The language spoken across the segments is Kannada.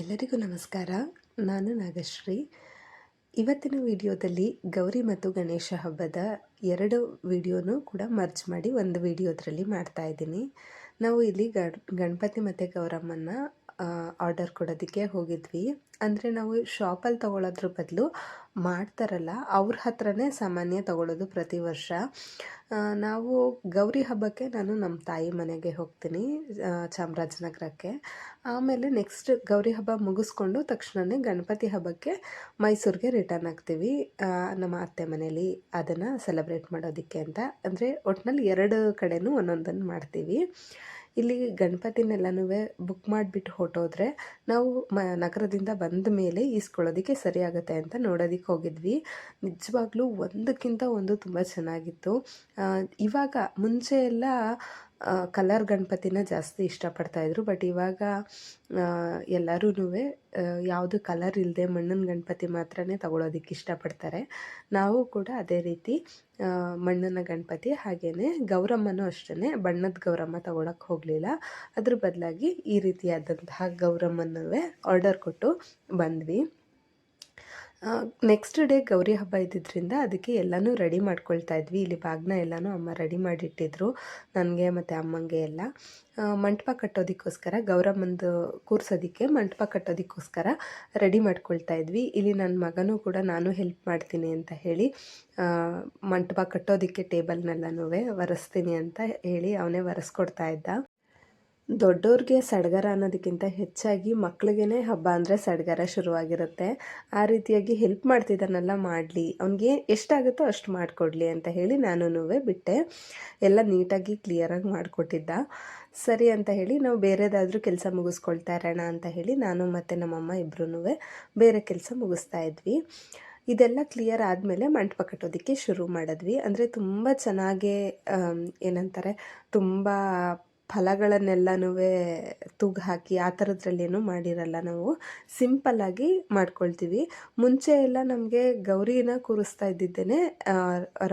ಎಲ್ಲರಿಗೂ ನಮಸ್ಕಾರ. ನಾನು ನಾಗಶ್ರೀ. ಇವತ್ತಿನ ವಿಡಿಯೋದಲ್ಲಿ ಗೌರಿ ಮತ್ತು ಗಣೇಶ ಹಬ್ಬದ ಎರಡು ವಿಡಿಯೋನೂ ಕೂಡ ಮರ್ಜ್ ಮಾಡಿ ಒಂದು ವಿಡಿಯೋದ್ರಲ್ಲಿ ಮಾಡ್ತಾ ಇದ್ದೀನಿ. ನಾವು ಇಲ್ಲಿ ಗಣ್, ಗಣಪತಿ ಮತ್ತು ಗೌರಮ್ಮನ ಆರ್ಡರ್ ಕೊಡೋದಕ್ಕೆ ಹೋಗಿದ್ವಿ. ಅಂದರೆ ನಾವು ಶಾಪಲ್ಲಿ ತೊಗೊಳೋದ್ರ ಬದಲು ಮಾಡ್ತಾರಲ್ಲ, ಅವ್ರ ಹತ್ರನೇ ಸಾಮಾನ್ಯ ತೊಗೊಳೋದು ಪ್ರತಿ ವರ್ಷ. ನಾವು ಗೌರಿ ಹಬ್ಬಕ್ಕೆ ನಾನು ನಮ್ಮ ತಾಯಿ ಮನೆಗೆ ಹೋಗ್ತೀನಿ ಚಾಮರಾಜನಗರಕ್ಕೆ. ಆಮೇಲೆ ನೆಕ್ಸ್ಟ್ ಗೌರಿ ಹಬ್ಬ ಮುಗಿಸ್ಕೊಂಡು ತಕ್ಷಣವೇ ಗಣಪತಿ ಹಬ್ಬಕ್ಕೆ ಮೈಸೂರಿಗೆ ರಿಟರ್ನ್ ಆಗ್ತೀವಿ. ನಮ್ಮ ಅತ್ತೆ ಮನೇಲಿ ಅದನ್ನು ಸೆಲೆಬ್ರೇಟ್ ಮಾಡೋದಕ್ಕೆ ಅಂತ. ಅಂದರೆ ಒಟ್ಟಿನಲ್ಲಿ ಎರಡು ಕಡೆಯೂ ಒಂದೊಂದನ್ನು ಮಾಡ್ತೀವಿ. ಇಲ್ಲಿ ಗಣಪತಿನೆಲ್ಲನೂ ಬುಕ್ ಮಾಡಿಬಿಟ್ಟು ಹೊರಟೋದ್ರೆ ನಾವು ಮ, ನಗರದಿಂದ ಬಂದ ಮೇಲೆ ಈಸ್ಕೊಳ್ಳೋದಕ್ಕೆ ಸರಿ ಆಗುತ್ತೆ ಅಂತ ನೋಡೋದಕ್ಕೆ ಹೋಗಿದ್ವಿ. ನಿಜವಾಗ್ಲೂ ಒಂದಕ್ಕಿಂತ ಒಂದು ತುಂಬ ಚೆನ್ನಾಗಿತ್ತು. ಇವಾಗ ಮುಂಚೆ ಎಲ್ಲ ಕಲರ್ ಗಣಪತಿನ ಜಾಸ್ತಿ ಇಷ್ಟಪಡ್ತಾಯಿದ್ರು ಬಟ್ ಇವಾಗ ಎಲ್ಲರೂ ಯಾವುದು ಕಲರ್ ಇಲ್ಲದೆ ಮಣ್ಣಿನ ಗಣಪತಿ ಮಾತ್ರನೇ ತಗೊಳ್ಳೋದಕ್ಕೆ ಇಷ್ಟಪಡ್ತಾರೆ. ನಾವು ಕೂಡ ಅದೇ ರೀತಿ ಮಣ್ಣಿನ ಗಣಪತಿ ಹಾಗೆಯೇ ಗೌರಮ್ಮನೂ ಅಷ್ಟೇ ಬಣ್ಣದ ಗೌರಮ್ಮ ತಗೊಳಕ್ಕೆ ಹೋಗಲಿಲ್ಲ. ಅದ್ರ ಬದಲಾಗಿ ಈ ರೀತಿಯಾದಂತಹ ಗೌರಮ್ಮನವೇ ಆರ್ಡರ್ ಕೊಟ್ಟು ಬಂದ್ವಿ. ನೆಕ್ಸ್ಟ್ ಡೇ ಗೌರಿ ಹಬ್ಬ ಇದ್ದಿದ್ದರಿಂದ ಅದಕ್ಕೆ ಎಲ್ಲನೂ ರೆಡಿ ಮಾಡ್ಕೊಳ್ತಾ ಇದ್ವಿ. ಇಲ್ಲಿ ಬಾಗ್ನ ಎಲ್ಲನೂ ಅಮ್ಮ ರೆಡಿ ಮಾಡಿಟ್ಟಿದ್ರು, ನನಗೆ ಮತ್ತು ಅಮ್ಮಂಗೆ ಎಲ್ಲ. ಮಂಟಪ ಕಟ್ಟೋದಕ್ಕೋಸ್ಕರ, ಗೌರಮ್ಮಂದು ಕೂರ್ಸೋದಕ್ಕೆ ಮಂಟಪ ಕಟ್ಟೋದಕ್ಕೋಸ್ಕರ ರೆಡಿ ಮಾಡ್ಕೊಳ್ತಾ ಇದ್ವಿ. ಇಲ್ಲಿ ನನ್ನ ಮಗನೂ ಕೂಡ ನಾನು ಹೆಲ್ಪ್ ಮಾಡ್ತೀನಿ ಅಂತ ಹೇಳಿ ಮಂಟಪ ಕಟ್ಟೋದಕ್ಕೆ ಟೇಬಲ್ನೆಲ್ಲನೂ ಒರೆಸ್ತೀನಿ ಅಂತ ಹೇಳಿ ಅವನೇ ಒರೆಸ್ಕೊಡ್ತಾ ಇದ್ದ. ದೊಡ್ಡವ್ರಿಗೆ ಸಡಗರ ಅನ್ನೋದಕ್ಕಿಂತ ಹೆಚ್ಚಾಗಿ ಮಕ್ಳಿಗೇ ಹಬ್ಬ ಅಂದರೆ ಸಡಗರ ಶುರುವಾಗಿರುತ್ತೆ. ಆ ರೀತಿಯಾಗಿ ಹೆಲ್ಪ್ ಮಾಡ್ತಿದ್ದಾನೆಲ್ಲ ಮಾಡಲಿ. ಅವ್ನಿಗೆ ಎಷ್ಟಾಗುತ್ತೋ ಅಷ್ಟು ಮಾಡಿಕೊಡ್ಲಿ ಅಂತ ಹೇಳಿ ನಾನು ಬಿಟ್ಟೆ. ಎಲ್ಲ ನೀಟಾಗಿ ಕ್ಲಿಯರಾಗಿ ಮಾಡಿಕೊಟ್ಟಿದ್ದ. ಸರಿ ಅಂತ ಹೇಳಿ ನಾವು ಬೇರೆದಾದರೂ ಕೆಲಸ ಮುಗಿಸ್ಕೊಳ್ತಾ ಇರೋಣ ಅಂತ ಹೇಳಿ ನಾನು ಮತ್ತು ನಮ್ಮಮ್ಮ ಇಬ್ಬರೂ ಬೇರೆ ಕೆಲಸ ಮುಗಿಸ್ತಾ ಇದ್ವಿ. ಇದೆಲ್ಲ ಕ್ಲಿಯರ್ ಆದಮೇಲೆ ಮಂಟಪ ಕಟ್ಟೋದಕ್ಕೆ ಶುರು ಮಾಡಿದ್ವಿ. ಅಂದರೆ ತುಂಬ ಚೆನ್ನಾಗೇ ಏನಂತಾರೆ, ತುಂಬ ಫಲಗಳನ್ನೆಲ್ಲನೂ ತೂಗು ಹಾಕಿ ಆ ಥರದ್ರಲ್ಲೇನು ಮಾಡಿರಲ್ಲ ನಾವು. ಸಿಂಪಲ್ಲಾಗಿ ಮಾಡ್ಕೊಳ್ತೀವಿ. ಮುಂಚೆ ಎಲ್ಲ ನಮಗೆ ಗೌರಿನ ಕೂರಿಸ್ತಾ ಇದ್ದಿದ್ದೇನೆ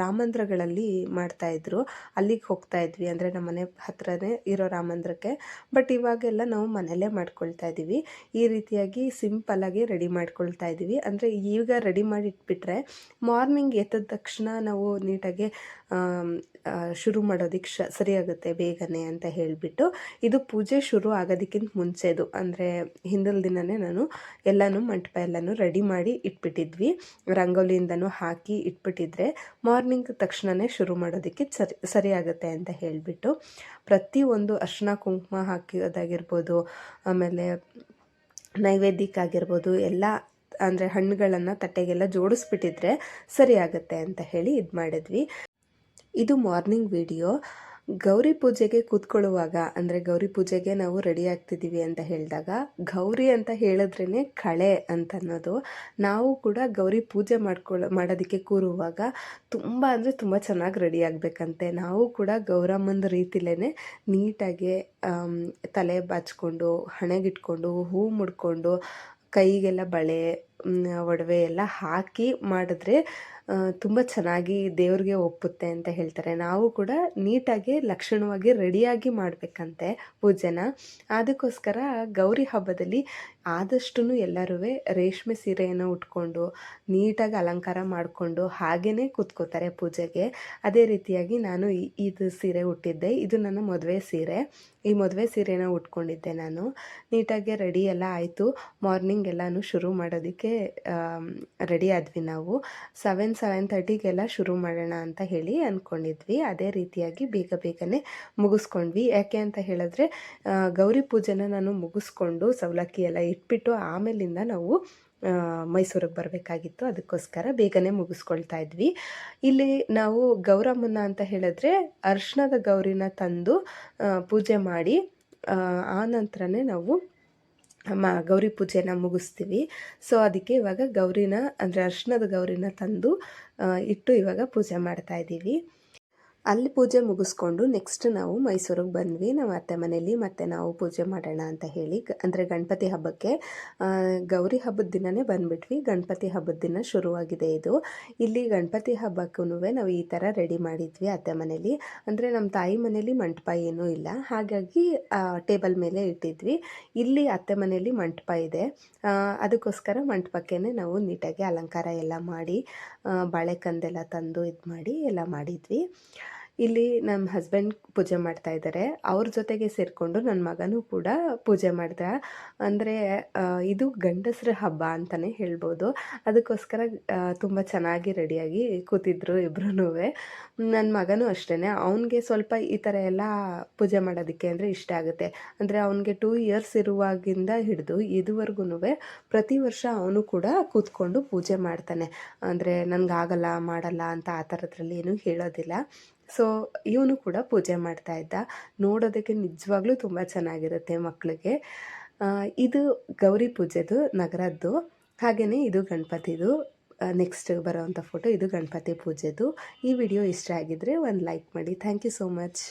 ರಾಮಂದ್ರಗಳಲ್ಲಿ ಮಾಡ್ತಾಯಿದ್ರು ಅಲ್ಲಿಗೆ ಹೋಗ್ತಾ ಇದ್ವಿ. ಅಂದರೆ ನಮ್ಮ ಮನೆ ಹತ್ರನೇ ಇರೋ ರಾಮಂದ್ರಕ್ಕೆ. ಬಟ್ ಇವಾಗೆಲ್ಲ ನಾವು ಮನೆಯಲ್ಲೇ ಮಾಡ್ಕೊಳ್ತಾ ಇದ್ದೀವಿ. ಈ ರೀತಿಯಾಗಿ ಸಿಂಪಲ್ಲಾಗಿ ರೆಡಿ ಮಾಡ್ಕೊಳ್ತಾ ಇದ್ದೀವಿ. ಅಂದರೆ ಈಗ ರೆಡಿ ಮಾಡಿಟ್ಬಿಟ್ರೆ ಮಾರ್ನಿಂಗ್ ಎದ್ದ ತಕ್ಷಣ ನಾವು ನೀಟಾಗಿ ಶುರು ಮಾಡೋದಕ್ಕೆ ಶ, ಸರಿಯಾಗುತ್ತೆ ಬೇಗನೆ ಅಂತ ಹೇಳಿಬಿಟ್ಟು ಇದು ಪೂಜೆ ಶುರು ಆಗೋದಕ್ಕಿಂತ ಮುಂಚೆದು. ಅಂದರೆ ಹಿಂದಿನ ದಿನವೇ ನಾನು ಎಲ್ಲನೂ ಮಂಟಪ ಎಲ್ಲನೂ ರೆಡಿ ಮಾಡಿ ಇಟ್ಬಿಟ್ಟಿದ್ವಿ. ರಂಗೋಲಿಯಿಂದನೂ ಹಾಕಿ ಇಟ್ಬಿಟ್ಟಿದ್ರೆ ಮಾರ್ನಿಂಗ್ ತಕ್ಷಣವೇ ಶುರು ಮಾಡೋದಕ್ಕೆ ಸರಿ, ಸರಿಯಾಗುತ್ತೆ ಅಂತ ಹೇಳಿಬಿಟ್ಟು ಪ್ರತಿಯೊಂದು ಅರ್ಶಿನ ಕುಂಕುಮ ಹಾಕಿರೋದಾಗಿರ್ಬೋದು ಆಮೇಲೆ ನೈವೇದ್ಯಕ್ಕಾಗಿರ್ಬೋದು, ಎಲ್ಲ ಅಂದರೆ ಹಣ್ಣುಗಳನ್ನು ತಟ್ಟೆಗೆಲ್ಲ ಜೋಡಿಸ್ಬಿಟ್ಟಿದ್ರೆ ಸರಿಯಾಗುತ್ತೆ ಅಂತ ಹೇಳಿ ಇದು ಮಾಡಿದ್ವಿ ಇದು ಮಾರ್ನಿಂಗ್ ವಿಡಿಯೋ. ಗೌರಿ ಪೂಜೆಗೆ ಕೂತ್ಕೊಳ್ಳುವಾಗ, ಅಂದರೆ ಗೌರಿ ಪೂಜೆಗೆ ನಾವು ರೆಡಿ ಆಗ್ತಿದ್ದೀವಿ ಅಂತ ಹೇಳಿದಾಗ, ಗೌರಿ ಅಂತ ಹೇಳಿದ್ರೇ ಕಳೆ ಅಂತ ಅನ್ನೋದು ನಾವು ಕೂಡ ಗೌರಿ ಪೂಜೆ ಮಾಡ್ಕೊಳ್ಳೋ ಮಾಡೋದಕ್ಕೆ ಕೂರುವಾಗ ತುಂಬ ಅಂದರೆ ತುಂಬ ಚೆನ್ನಾಗಿ ರೆಡಿ ಆಗಬೇಕಂತೆ. ನಾವು ಕೂಡ ಗೌರಮ್ಮನ ರೀತಿಲೇ ನೀಟಾಗಿ ತಲೆ ಬಾಚ್ಕೊಂಡು, ಹಣೆಗಿಟ್ಕೊಂಡು, ಹೂ ಮುಡ್ಕೊಂಡು, ಕೈಗೆಲ್ಲ ಬಳೆ ಒಡವೆ ಎಲ್ಲ ಹಾಕಿ ಮಾಡಿದ್ರೆ ತುಂಬ ಚೆನ್ನಾಗಿ ದೇವ್ರಿಗೆ ಒಪ್ಪುತ್ತೆ ಅಂತ ಹೇಳ್ತಾರೆ. ನಾವು ಕೂಡ ನೀಟಾಗಿ, ಲಕ್ಷಣವಾಗಿ ರೆಡಿಯಾಗಿ ಮಾಡಬೇಕಂತೆ ಪೂಜೆನ. ಅದಕ್ಕೋಸ್ಕರ ಗೌರಿ ಹಬ್ಬದಲ್ಲಿ ಆದಷ್ಟು ಎಲ್ಲರೂ ರೇಷ್ಮೆ ಸೀರೆಯನ್ನು ಉಟ್ಕೊಂಡು, ನೀಟಾಗಿ ಅಲಂಕಾರ ಮಾಡಿಕೊಂಡು ಹಾಗೇ ಕೂತ್ಕೋತಾರೆ ಪೂಜೆಗೆ. ಅದೇ ರೀತಿಯಾಗಿ ನಾನು ಇದು ಸೀರೆ ಉಟ್ಟಿದ್ದೆ. ಇದು ನನ್ನ ಮದುವೆ ಸೀರೆ. ಈ ಮದುವೆ ಸೀರೆನ ಉಟ್ಕೊಂಡಿದ್ದೆ ನಾನು. ನೀಟಾಗಿ ರೆಡಿ ಎಲ್ಲ ಆಯಿತು. ಮಾರ್ನಿಂಗ್ ಎಲ್ಲನೂ ಶುರು ಮಾಡೋದಕ್ಕೆ ರೆಡಿ ಆದ್ವಿ ನಾವು. ಸೆವೆನ್ ಸೆವೆನ್ ತರ್ಟಿಗೆಲ್ಲ ಶುರು ಮಾಡೋಣ ಅಂತ ಹೇಳಿ ಅಂದ್ಕೊಂಡಿದ್ವಿ ಅದೇ ರೀತಿಯಾಗಿ ಬೇಗ ಬೇಗನೆ ಮುಗಿಸ್ಕೊಂಡ್ವಿ. ಯಾಕೆ ಅಂತ ಹೇಳಿದ್ರೆ ಗೌರಿ ಪೂಜೆನ ನಾನು ಮುಗಿಸ್ಕೊಂಡು ಸವಲಕ್ಕಿ ಎಲ್ಲ ಇಟ್ಬಿಟ್ಟು ಆಮೇಲಿಂದ ನಾವು ಮೈಸೂರಿಗೆ ಬರಬೇಕಾಗಿತ್ತು. ಅದಕ್ಕೋಸ್ಕರ ಬೇಗನೆ ಮುಗಿಸ್ಕೊಳ್ತಾ ಇದ್ವಿ. ಇಲ್ಲಿ ನಾವು ಗೌರಮ್ಮನ ಅಂತ ಹೇಳಿದ್ರೆ ಅರ್ಶನದ ಗೌರಿನ ತಂದು ಪೂಜೆ ಮಾಡಿ ಆ ನಂತರನೇ ನಾವು ಮ, ಗೌರಿ ಪೂಜೆನ ಮುಗಿಸ್ತೀವಿ. ಸೊ ಅದಕ್ಕೆ ಇವಾಗ ಗೌರಿನ, ಅಂದರೆ ಅರ್ಶಿಣದ ಗೌರಿನ ತಂದು ಇಟ್ಟು ಇವಾಗ ಪೂಜೆ ಮಾಡ್ತಾ ಇದ್ದೀವಿ. ಅಲ್ಲಿ ಪೂಜೆ ಮುಗಿಸ್ಕೊಂಡು ನೆಕ್ಸ್ಟ್ ನಾವು ಮೈಸೂರಿಗೆ ಬಂದ್ವಿ. ನಮ್ಮ ಅತ್ತೆ ಮನೇಲಿ ಮತ್ತು ನಾವು ಪೂಜೆ ಮಾಡೋಣ ಅಂತ ಹೇಳಿ ಅಂದರೆ ಗಣಪತಿ ಹಬ್ಬಕ್ಕೆ ಗೌರಿ ಹಬ್ಬದ ದಿನವೇ ಬಂದುಬಿಟ್ವಿ. ಗಣಪತಿ ಹಬ್ಬದ ದಿನ ಶುರುವಾಗಿದೆ ಇದು. ಇಲ್ಲಿ ಗಣಪತಿ ಹಬ್ಬಕ್ಕೂ ನಾವು ಈ ಥರ ರೆಡಿ ಮಾಡಿದ್ವಿ ಅತ್ತೆ ಮನೇಲಿ ಅಂದರೆ ನಮ್ಮ ತಾಯಿ ಮನೇಲಿ ಮಂಟಪ ಏನೂ ಇಲ್ಲ. ಹಾಗಾಗಿ ಟೇಬಲ್ ಮೇಲೆ ಇಟ್ಟಿದ್ವಿ. ಇಲ್ಲಿ ಅತ್ತೆ ಮನೇಲಿ ಮಂಟಪ ಇದೆ. ಅದಕ್ಕೋಸ್ಕರ ಮಂಟಪಕ್ಕೇ ನಾವು ನೀಟಾಗಿ ಅಲಂಕಾರ ಎಲ್ಲ ಮಾಡಿ ಬಾಳೆಕಂದೆಲ್ಲ ತಂದು ಇದು ಮಾಡಿ ಎಲ್ಲ ಮಾಡಿದ್ವಿ. ಇಲ್ಲಿ ನಮ್ಮ ಹಸ್ಬೆಂಡ್ ಪೂಜೆ ಮಾಡ್ತಾ ಇದ್ದಾರೆ ಅವ್ರ ಜೊತೆಗೆ ಸೇರಿಕೊಂಡು ನನ್ನ ಮಗನೂ ಕೂಡ ಪೂಜೆ ಮಾಡಿದೆ. ಅಂದರೆ ಇದು ಗಂಡಸರ ಹಬ್ಬ ಅಂತಲೇ ಹೇಳ್ಬೋದು. ಅದಕ್ಕೋಸ್ಕರ ತುಂಬ ಚೆನ್ನಾಗಿ ರೆಡಿಯಾಗಿ ಕೂತಿದ್ರು ಇಬ್ರೂ ನನ್ನ ಮಗನೂ ಅಷ್ಟೇ ಅವನಿಗೆ ಸ್ವಲ್ಪ ಈ ಥರ ಎಲ್ಲ ಪೂಜೆ ಮಾಡೋದಕ್ಕೆ ಅಂದರೆ ಇಷ್ಟ ಆಗುತ್ತೆ. ಅಂದರೆ ಅವನಿಗೆ ಟೂ ಇಯರ್ಸ್ ಇರುವಾಗಿಂದ ಹಿಡಿದು ಇದುವರೆಗೂ ಪ್ರತಿ ವರ್ಷ ಅವನು ಕೂಡ ಕೂತ್ಕೊಂಡು ಪೂಜೆ ಮಾಡ್ತಾನೆ. ಅಂದರೆ, ನನಗಾಗಲ್ಲ, ಮಾಡಲ್ಲ ಅಂತ ಆ ಥರದ್ರಲ್ಲಿ ಏನೂ ಹೇಳೋದಿಲ್ಲ. ಸೊ ಇವನು ಕೂಡ ಪೂಜೆ ಮಾಡ್ತಾ ಇದ್ದ. ನೋಡೋದಕ್ಕೆ ನಿಜವಾಗ್ಲೂ ತುಂಬ ಚೆನ್ನಾಗಿರುತ್ತೆ ಮಕ್ಕಳಿಗೆ ಇದು ಗೌರಿ ಪೂಜೆದು, ನಗರದ್ದು. ಹಾಗೆಯೇ ಇದು ಗಣಪತಿದು. ನೆಕ್ಸ್ಟ್ ಬರೋವಂಥ ಫೋಟೋ ಇದು ಗಣಪತಿ ಪೂಜೆದು. ಈ ವಿಡಿಯೋ ಇಷ್ಟ ಆಗಿದ್ದರೆ ಒಂದು ಲೈಕ್ ಮಾಡಿ. Thank you so much